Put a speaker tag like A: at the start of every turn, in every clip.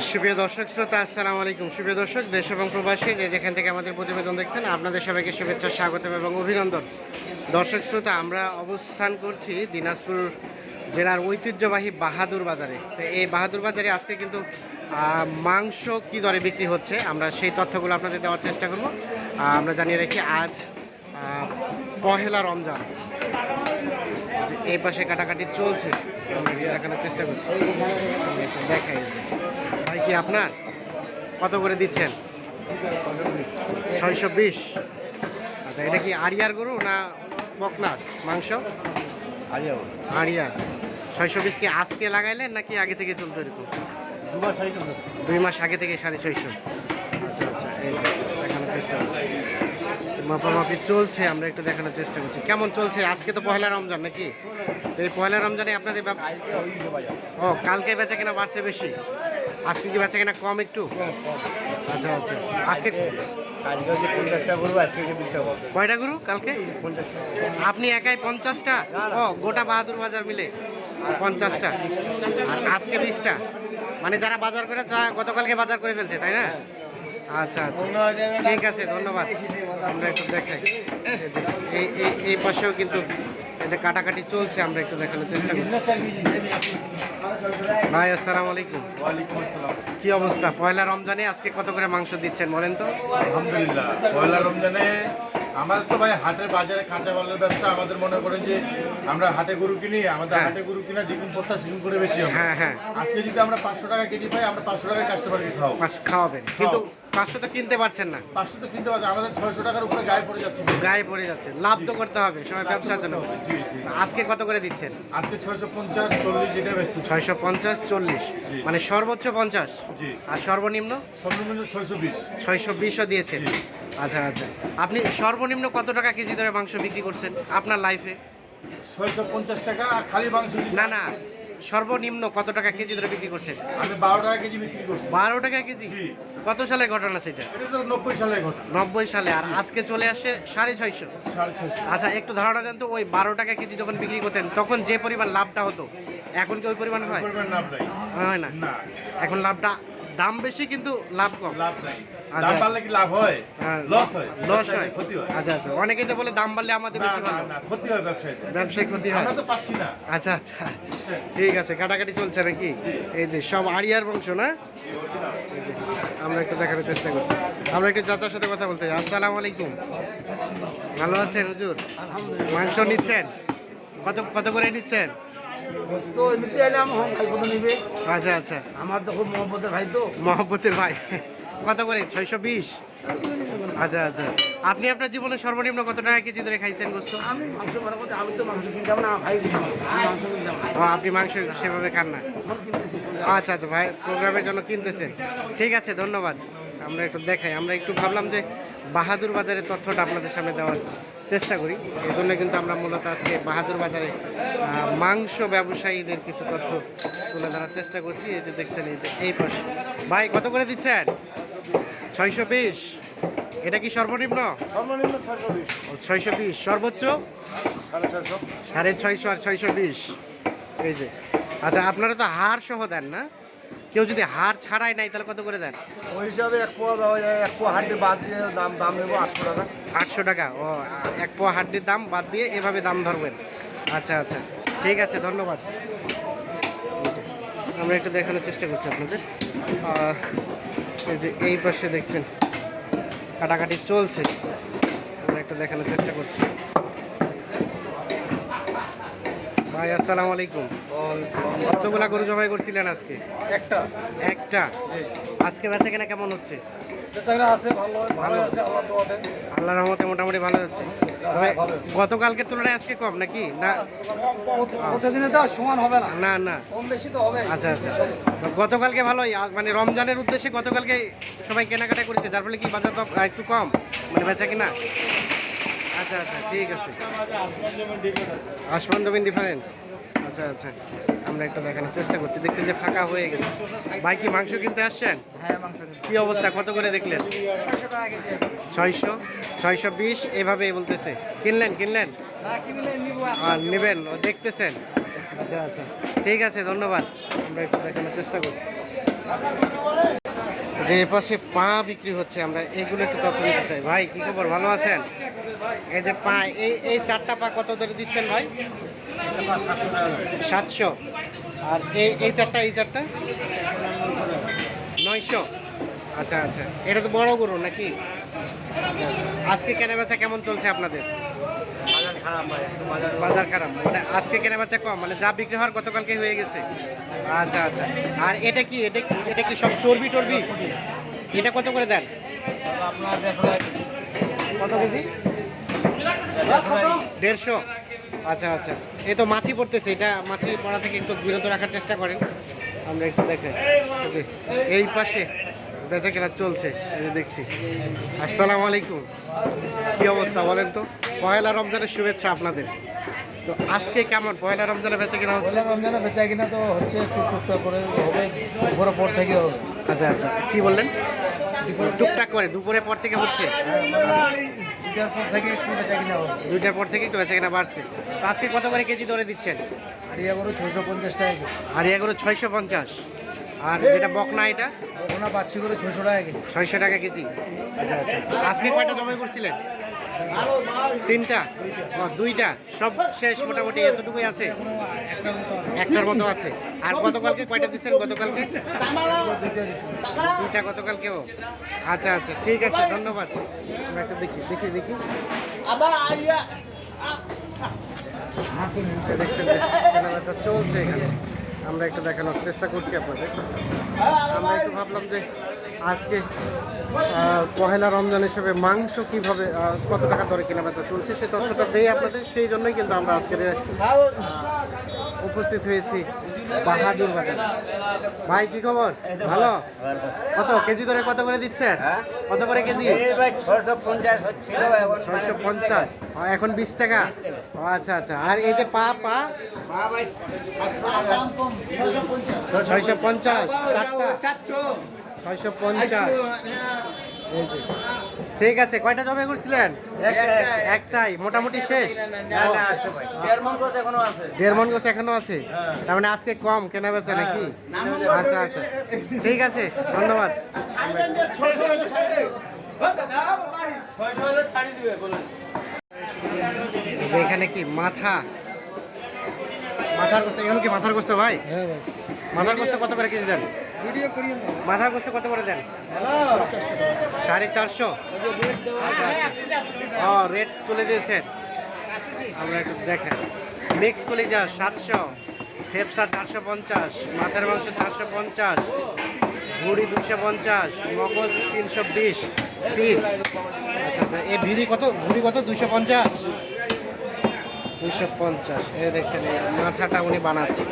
A: সুপ্রিয় দর্শক, শ্রোতা, আসসালামু আলাইকুম। সুপ্রিয় দর্শক, দেশ এবং প্রবাসী যে যেখান থেকে আমাদের প্রতিবেদন দেখছেন, আপনাদের সবাইকে শুভেচ্ছা, স্বাগতম এবং অভিনন্দন। দর্শক, শ্রোতা, আমরা অবস্থান করছি দিনাজপুর জেলার ঐতিহ্যবাহী বাহাদুর বাজারে। এই বাহাদুর বাজারে আজকে কিন্তু মাংস কি দরে বিক্রি হচ্ছে, আমরা সেই তথ্যগুলো আপনাদের দেওয়ার চেষ্টা করব। আমরা জানিয়ে রাখি আজ পহেলা রমজান। এই পাশে কাটাকাটি চলছে, আমরা দেখানোর চেষ্টা করছি। দেখাই। কি আপনার? কত করে দিচ্ছেন? ছয়শো বিশ। আচ্ছা এটা কি আরিয়ার গরু না বকনার? মাংস? আরিয়ার ছয়শো বিশ কি আজকে লাগাইলেন নাকি আগে থেকে চলতো এরকম দুই মাস আগে থেকে সাড়ে ছয়শো। আচ্ছা আচ্ছা এই দেখানোর চেষ্টা করছি। মাপামাপি চলছে আমরা একটু দেখানোর চেষ্টা করছি। কেমন চলছে? আজকে তো পয়লা রমজান নাকি? তো এই পয়লা রমজানে আপনাদের ও কালকে বেচা কেনা বাড়ছে বেশি? আজকে কি বাচ্চা কেনা কম একটু? আচ্ছা আচ্ছা। আজকে কয়টা গরু কালকে? আপনি একাই পঞ্চাশটা? ও গোটা বাহাদুর বাজার মিলে পঞ্চাশটা। আর আজকে বিশটা? মানে যারা বাজার করে তারা গতকালকে বাজার করে ফেলছে তাই না? আচ্ছা আচ্ছা। ঠিক আছে ধন্যবাদ। আমরা একটু দেখাই। এই এই এই এই পাশেও কিন্তু এই যে কাটাকাটি চলছে আমরা একটু দেখানোর চেষ্টা করছি। ভাই আসসালামু আলাইকুম।
B: ওয়ালাইকুম আসসালাম।
A: কি অবস্থা? পয়লা রমজানে আজকে কত করে মাংস দিচ্ছেন বলেন তো?
B: আলহামদুলিল্লাহ পয়লা রমজানে আমাদের তো ভাই হাটের বাজারে কাঁচা মালের ব্যবসা আমাদের মনে করেন যে আমরা হাটে গরু কিনি আমাদের
A: হ্যাঁ।
B: হাটে গরু কিনা যেরকম প্রত্যাশা সেরকম করে বেচি
A: হ্যাঁ হ্যাঁ।
B: আজকে যদি আমরা পাঁচশো টাকা কেজি পাই আমরা পাঁচশো টাকায় কাস্টমারকে খাওয়াবো।
A: খাওয়াবেন। কিন্তু পাঁচশো তো কিনতে পারছেন না।
B: পাঁচশো তো কিনতে পারছি আমাদের ছয়শো টাকার উপরে গায়ে পড়ে যাচ্ছে।
A: গায়ে পড়ে যাচ্ছে। লাভ তো করতে হবে সবাই ব্যবসার জন্য। আজকে কত করে দিচ্ছেন?
B: আজকে ছয়শো পঞ্চাশ চল্লিশ এটা বেচতে
A: ছয়শো পঞ্চাশ চল্লিশ। মানে সর্বোচ্চ পঞ্চাশ? আর সর্বনিম্ন?
B: সর্বনিম্ন ছয়শো বিশ।
A: ছয়শো বিশও দিয়েছেন? আচ্ছা আচ্ছা। আপনি সর্বনিম্ন কত টাকা কেজি ধরে মাংস বিক্রি করছেন আপনার লাইফে
B: ছয়শো পঞ্চাশ টাকা আর খালি মাংস
A: না না। সর্বনিম্ন কত টাকা কেজি ধরে বিক্রি করছেন?
B: আমি বারো টাকা কেজি বিক্রি করছি।
A: বারো টাকা কেজি? কত সালের ঘটনা সেটা?
B: এটা তো নব্বই সালের ঘটনা।
A: নব্বই সালে আর আজকে চলে আসে সাড়ে ছয়শো।
B: সাড়ে ছয়শো।
A: আচ্ছা একটু ধারণা দেন তো ওই বারো টাকা কেজি যখন বিক্রি করতেন তখন যে পরিমাণ লাভটা হতো? এখন কি ওই পরিমাণ হয়?
B: পরিমাণ লাভ নাই।
A: হয় না?
B: না।
A: এখন লাভটা দাম বেশি কিন্তু লাভ কম।
B: লাভ নাই।
A: আচ্ছা।
B: দাম বাড়লে কি লাভ হয়?
A: হ্যাঁ,
B: লস হয়।
A: লস হয়।
B: ক্ষতি হয়।
A: আচ্ছা আচ্ছা। অনেকেই তো বলে দাম বাড়লে আমাদের বেশি ভালো।
B: না ক্ষতি হয় ব্যবসায়ীদের।
A: ব্যবসায়িক ক্ষতি হয়।
B: আমরা তো পাচ্ছি না।
A: আচ্ছা আচ্ছা। ঠিক আছে কাটাকাটি চলছে নাকি? এই যে সব আড়িয়ার বংশ না? আমরা একটু দেখানোর চেষ্টা করছি। আমরা একটু চাচার সাথে কথা বলতে চাই আসসালামু আলাইকুম। ভালো আছেন হুজুর? মাংস নিচ্ছেন? কত কত করে নিচ্ছেন?
C: তো এমনিতে এলাম হোম ভাই কত নিবে।
A: আচ্ছা আচ্ছা।
C: আমার তো খুব মহব্বতের ভাই তো।
A: মহব্বতের ভাই। কত করে? ছয়শো বিশ? আচ্ছা আচ্ছা। আপনি আপনার জীবনে সর্বনিম্ন কত টাকা কেজি ধরে খাইছেন গোস্ত
C: আমি মাংস ভাড়া করতে আমি তো মাংস কিনতাম না ভাই
A: ও আপনি মাংস সেভাবে খান না। আচ্ছা আচ্ছা ভাই প্রোগ্রামের জন্য কিনতেছেন। ঠিক আছে ধন্যবাদ। আমরা একটু দেখাই। আমরা একটু ভাবলাম যে বাহাদুর বাজারের তথ্যটা আপনাদের সামনে দেওয়ার। চেষ্টা করি। এই জন্য কিন্তু আমরা মূলত আজকে বাহাদুর বাজারে মাংস ব্যবসায়ীদের কিছু তথ্য তুলে ধরার চেষ্টা করছি। এই যে দেখছেন এই যে এই পাশে। ভাই কত করে দিচ্ছেন? ছয়শো বিশ। এটা কি সর্বনিম্ন?
C: সর্বনিম্ন ছয়শো বিশ।
A: সর্বোচ্চ?
C: সাড়ে ছয়শো।
A: আর ছয়শো বিশ। এই যে। আচ্ছা আপনারা তো হাড় সহ দেন না? কেউ যদি হাড় ছাড়াই নাই তাহলে কত করে দেন?
C: ওই হিসাবে এক পোয়া দেওয়া যায় এক পোয়া হাড্ডি বাদ দিয়ে দাম দাম নেব আটশো টাকা।
A: আটশো টাকা। ও এক পোয়া হাড্ডির দাম বাদ দিয়ে এভাবে দাম ধরবেন। আচ্ছা আচ্ছা। ঠিক আছে ধন্যবাদ। আমরা একটু দেখানোর চেষ্টা করছি আপনাদের। এই যে এই পাশে দেখছেন কাটাকাটি চলছে। আমরা একটু দেখানোর চেষ্টা করছি। ভাই আসসালামু আলাইকুম। কতগুলা গরু জবাই করছিলেন আজকে?
C: একটা।
A: একটা? আজকে বেচা কেনা কেমন হচ্ছে?
C: আছে ভালো ভালো আছে আল্লাহ
A: আল্লাহর রহমতে মোটামুটি ভালো যাচ্ছে। তবে গতকালকের তুলনায় আজকে কম নাকি? না?
C: প্রতিদিনে তো সমান হবে না।
A: না না।
C: কম বেশি তো হবে।
A: আচ্ছা আচ্ছা। গতকালকে ভালোই মানে রমজানের উদ্দেশ্যে গতকালকে সবাই কেনাকাটা করেছে। যার ফলে কি বাজার তো একটু কম? মানে বেচা কিনা? আচ্ছা আচ্ছা ঠিক আছে। আসমান জমিন ডিফারেন্স আচ্ছা আচ্ছা আমরা একটু দেখানোর চেষ্টা করছি। দেখছি যে ফাঁকা হয়ে গেছে। ভাই কি মাংস কিনতে আসছেন?
C: হ্যাঁ মাংস
A: কি অবস্থা? কত করে দেখলেন?
C: ছয়শো
A: ছয়শো? বিশ? এভাবেই বলতেছে। কিনলেন কিনলেন?
C: না কিনলে নিবো
A: আর নেবেন ও দেখতেছেন। আচ্ছা আচ্ছা ঠিক আছে ধন্যবাদ। আমরা একটু দেখানোর চেষ্টা করছি। যে এপাশে পা বিক্রি হচ্ছে আমরা এগুলো একটু তথ্য নিতে চাই। ভাই কি খবর? ভালো আছেন? এই যে পা এই এই চারটা পা কত ধরে দিচ্ছেন ভাই? সাতশো। আর এই এই চারটা এই চারটা? নয়শো। আচ্ছা আচ্ছা। এটা তো বড় গরু নাকি? আচ্ছা, আচ্ছা। আজকে কেনা বেচা কেমন চলছে আপনাদের?
C: বাজার খারাপ।
A: মানে আজকে কেনা বেচা কম মানে যা বিক্রি হওয়ার গতকালকে হয়ে গেছে। আচ্ছা আচ্ছা। আর এটা কি এটা এটা কি সব চর্বি টর্বি? এটা কত করে দেন?
C: দেড়শো
A: কত কেজি? দেড়শো? আচ্ছা আচ্ছা। এই তো মাছি পড়তেছে এটা মাছি পড়া থেকে একটু বিরত রাখার চেষ্টা করেন। আমরা একটু দেখে। জি, এই পাশে। বেচা কেনা চলছে দেখছি। আসসালামু আলাইকুম। কী অবস্থা বলেন তো? পয়লা রমজানের শুভেচ্ছা আপনাদের। তো আজকে কেমন? পয়লা রমজানের বেচা কেনা হচ্ছে?
C: রমজানে বেচা কিনা তো হচ্ছে টুক টুকটাক করে হবে উপরে পর থেকে হবে।
A: আচ্ছা আচ্ছা। কি বললেন? টুকটাক করে দুপুরের পর থেকে হচ্ছে?
C: দুটার পর থেকে একটু বেচা কিনা হবে।
A: দুইটার পর থেকে একটু বেচা কেনা বাড়ছে। আজকে কত করে কেজি ধরে দিচ্ছেন?
C: আর ইয়া করে ছয়শো পঞ্চাশ টাকা
A: আর এগুলো ছয়শো পঞ্চাশ। আর যেটা বকনা এটা?
C: ওনা পাচ্ছি করে ছয়শো টাকা কেজি।
A: ছয়শো টাকা কেজি। আচ্ছা আচ্ছা। আজকে কয়টা জবাই করছিলেন? তিনটা? দুইটা? সব শেষ মোটামুটি এতটুকুই আছে?
C: একটার মতো আছে।
A: আর গতকালকে কয়টা দিচ্ছেন গতকালকে?
C: দুইটা
A: গতকালকেও? আচ্ছা আচ্ছা ঠিক আছে ধন্যবাদ। আমরা একটা দেখি দেখি দেখি। দেখছেন চলছে এখানে। আমরা একটা দেখানোর চেষ্টা করছি আপনাদের। আমরা একটু ভাবলাম যে আজকে পহেলা রমজান হিসেবে মাংস কীভাবে কত টাকা দরে কেনা বেচা চলছে সে তথ্যটা দেয় আপনাদের, সেই জন্যই কিন্তু আমরা আজকে উপস্থিত হয়েছি। বাহাদুর বাজার। ভাই কি খবর? ভালো? কত? কেজি ধরে কত করে দিচ্ছেন? কত করে কেজি?
C: ছয়শো পঞ্চাশ হচ্ছিল এখন
A: পঞ্চাশ। এখন বিশ টাকা? ও, আচ্ছা আচ্ছা। আর এই যে পা পা? ছয়শো পঞ্চাশ। ছয়শো পঞ্চাশ। ঠিক আছে কয়টা জবে করছিলেন
C: একটাই।
A: একটাই মোটামুটি শেষ? দেড় মন গোছ এখনও আছে। তার মানে আজকে কম কেনা বেচা নাকি? আচ্ছা আচ্ছা। ঠিক আছে ধন্যবাদ। এখানে কি মাথা? মাথার গোস্ত এখানে কি মাথার গোস্ত ভাই?
C: হ্যাঁ ভাই।
A: মাথার গোস্ত কত করে কেজি দেন?
C: করিয়ে
A: গোস্ত কত করে দেন? সাড়ে চারশো। আচ্ছা আচ্ছা। ও রেট তুলে দিয়েছেন। আমরা একটু দেখেন। মিক্স কলিজা সাতশো ফেপসা চারশো পঞ্চাশ মাথার মাংস চারশো পঞ্চাশ ভুড়ি দুশো পঞ্চাশ মগজ তিনশো বিশ পিস। আচ্ছা আচ্ছা এ ভিড়ি কত? ভুড়ি কত? দুশো পঞ্চাশ? দুশো পঞ্চাশ। এ দেখছেন এই মাথাটা উনি বানাচ্ছে।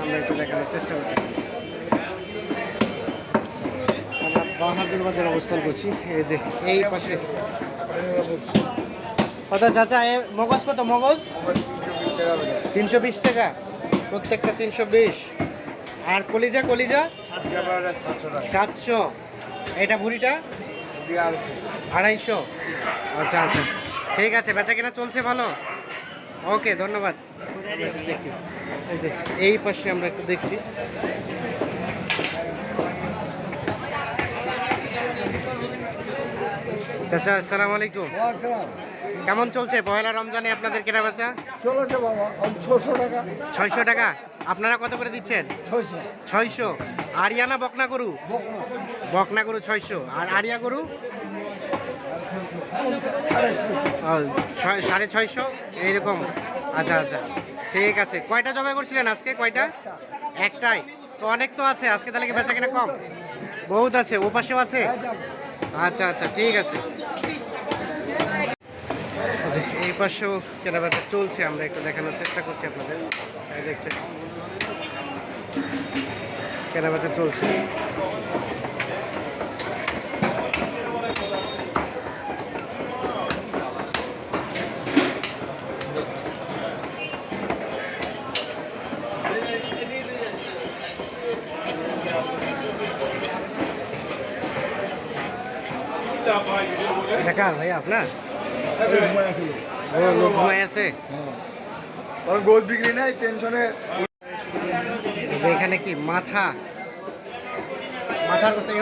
A: আমরা একটু দেখানোর চেষ্টা করছি। বাহাদুর বাজার অবস্থান করছি। এই যে, এই পাশে। কত চাচা, এ মগজ কত মগজ? তিনশো বিশ টাকা। প্রত্যেকটা তিনশো বিশ। আর কলিজা কলিজা? সাতশো। এটা ভুড়িটা? আড়াইশো। আচ্ছা আচ্ছা। ঠিক আছে বেচা কেনা চলছে ভালো। ওকে, ধন্যবাদ। দেখি এই পাশে আমরা একটু দেখছি। চাচা আসসালামু আলাইকুম। কেমন চলছে? পয়লা রমজানে আপনাদের কেনা বেচা?
C: চলেছে বাবা ছশো টাকা।
A: ছয়শো টাকা? আপনারা কত করে দিচ্ছেন?
C: ছয়শো।
A: ছয়শো। আরিয়ানা বকনা গরু? বকনা। গরু ছয়শো। আর আরিয়া গরু?
C: সাড়ে ছয়শো।
A: এইরকম। আচ্ছা আচ্ছা। ঠিক আছে। কয়টা জবাই করছিলেন আজকে? কয়টা? একটাই। তো অনেক তো আছে। আজকে তাহলে কি বেচা কিনা কম? বহুত আছে। ও পাশেও আছে আচ্ছা আচ্ছা। ঠিক আছে। আচ্ছা, এই পাশেও কেনাবেচা চলছে, আমরা একটু দেখানোর চেষ্টা করছি আপনাদের। দেখছেন। কেনা বেচা চলছে কার ভাই, আপনার? লোক ঘুমাই আছে
C: গোস বিক্রি নাই টেনশনে
A: এখানে কি? মাথা। মাথার কথা